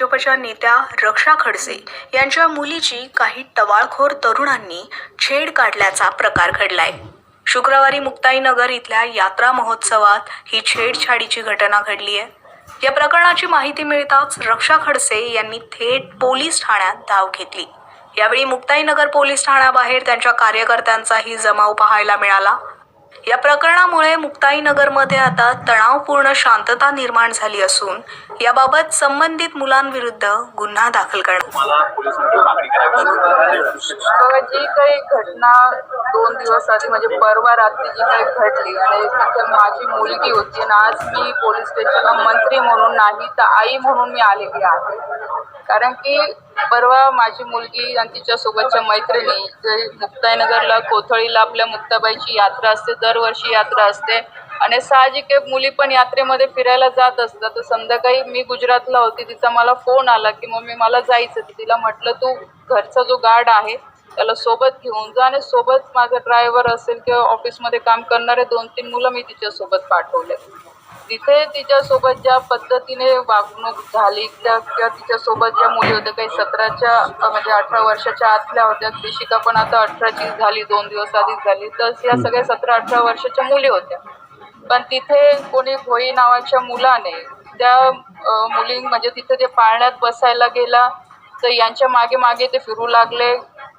भाजपच्या नेत्या रक्षा खडसे यांच्या मुलीची काही टवाळखोर तरुणांनी छेड काढल्याचा प्रकार घडलाय. शुक्रवारी मुक्ताईनगर इथल्या यात्रा महोत्सवात ही छेडछाडीची घटना घडली आहे. या प्रकरणाची माहिती मिळताच रक्षा खडसे यांनी थेट पोलीस ठाण्यात धाव घेतली. यावेळी मुक्ताईनगर पोलीस ठाण्याबाहेर त्यांच्या कार्यकर्त्यांचाही जमाव पाहायला मिळाला. या प्रकरणामुळे मुक्ताईनगरमध्ये आता तणावपूर्ण शांतता निर्माण झाली असून याबाबत संबंधित मुलांविरुद्ध गुन्हा दाखल करण्यात मला पोलिसांची मागणी करायची बघा जी काही घटना दोन दिवस आधी म्हणजे परवा रात्री जी काही घडली आणि तिथे माझी मुलगी होती आणि आज मी पोलीस स्टेशनला मंत्री म्हणून नाही तर आई म्हणून मी आलेली आहे. कारण की परवा माझी मुलगी आणि तिच्यासोबतच्या मैत्रिणी जे मुक्ताईनगरला कोथळीला आपल्या मुक्ताबाईची यात्रा असते दरवर्षी यात्रा असते आणि साहजिक आहे मुली पण यात्रेमध्ये फिरायला जात असतात. तर संध्याकाळी मी गुजरातला होती तिचा मला फोन आला की मम्मी मला जायचं तिला म्हटलं तू घरचा जो गार्ड आहे त्याला सोबत घेऊन जा आणि सोबत माझा ड्रायव्हर असेल किंवा ऑफिसमध्ये काम करणारे दोन तीन मुलं मी तिच्यासोबत पाठवले. तिथे तिच्यासोबत ज्या पद्धतीने वागणूक झाली त्या किंवा तिच्यासोबत ज्या मुली होत्या काही सतराच्या म्हणजे अठरा वर्षाच्या आतल्या होत्या कृषिका पण आता अठराची झाली दोन दिवस आधीच झाली. तर या सगळ्या सतरा अठरा वर्षाच्या मुली होत्या. पण तिथे कोणी भोई नावाच्या मुलाने त्या मुली म्हणजे तिथे ते पाळण्यात बसायला गेला तर यांच्या मागे मागे ते फिरू लागले.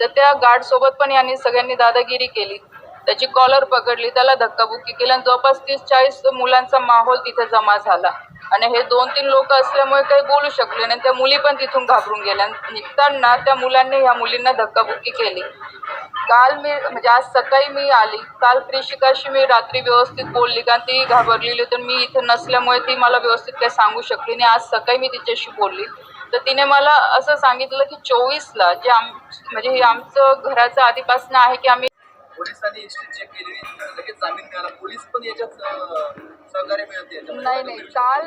तर त्या गार्ड सोबत पण यांनी सगळ्यांनी दादागिरी केली. त्याची कॉलर पकडली त्याला धक्काबुक्की केली आणि जवळपास तीस चाळीस मुलांचा माहोल तिथे जमा झाला. आणि हे दोन तीन लोक असल्यामुळे काही बोलू शकले नाही. त्या मुली पण तिथून घाबरून गेल्या. निघताना त्या मुलांनी ह्या मुलींना धक्काबुक्की केली. काल मी म्हणजे आज सकाळी मी आली. काल प्रेषिकाशी मी रात्री व्यवस्थित बोलली कारण ती घाबरलेली होती मी इथे नसल्यामुळे ती मला व्यवस्थित काही सांगू शकली नाही. आज सकाळी मी तिच्याशी बोलली. तर तिने मला असं सांगितलं की चोवीसला जे आम म्हणजे हे आमचं घराचं आधीपासून आहे की आम्ही पोलिसांनी हिस्ट्री चेक केली. लगेच जामीन मिळाला. पोलीस पण याच्यात अं, सहकार्य मिळते याच्यामध्ये. नाही नाही. काल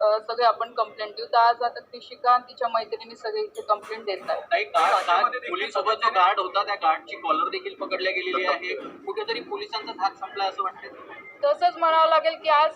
सगळे आपण कंप्लेंट देऊ. तर आज आता कृषिका तिच्या मैत्रिणी सगळे इथे कंप्लेंट देत आहेत. काही गार्ड गार्ड पोलीससोबत जो गार्ड होता त्या गार्डची कॉलर देखील पकडल्या गेलेली आहे. कुठेतरी पोलिसांचा धाक संपला असं वाटतं तसंच म्हणावं लागेल की आज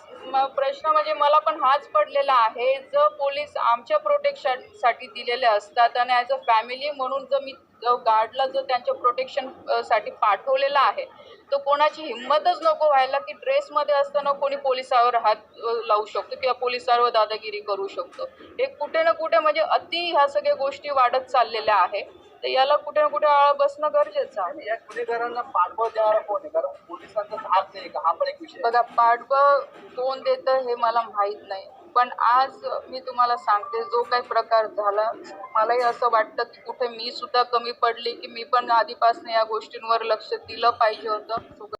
प्रश्न म्हणजे मला पण हाच पडलेला आहे. जर पोलीस आमच्या प्रोटेक्शनसाठी दिलेले असतात आणि ॲज अ फॅमिली म्हणून जर मी गार्डला जो त्यांच्या प्रोटेक्शनसाठी पाठवलेला आहे तो कोणाची हिंमतच नको व्हायला की ड्रेसमध्ये असताना कोणी पोलिसावर हात लावू शकतो किंवा पोलिसावर दादागिरी करू शकतो. हे कुठे ना कुठे म्हणजे अति ह्या सगळ्या गोष्टी वाढत चाललेल्या आहे. तर याला कुठे ना कुठे आळा बसणं गरजेचं आहे. या गुन्हेगारांना पाठबळ द्यायला कोण आहे? कारण पोलिसांचा धाक नाही का हा पण एक विषय आहे. बघा पाठबळ कोण देतं हे मला माहीत नाही. पण आज मी तुम्हाला सांगते जो काही प्रकार झाला मलाही असं वाटतं की कुठे मी सुद्धा कमी पडली की मी पण आधीपासून या गोष्टींवर लक्ष दिलं पाहिजे होतं.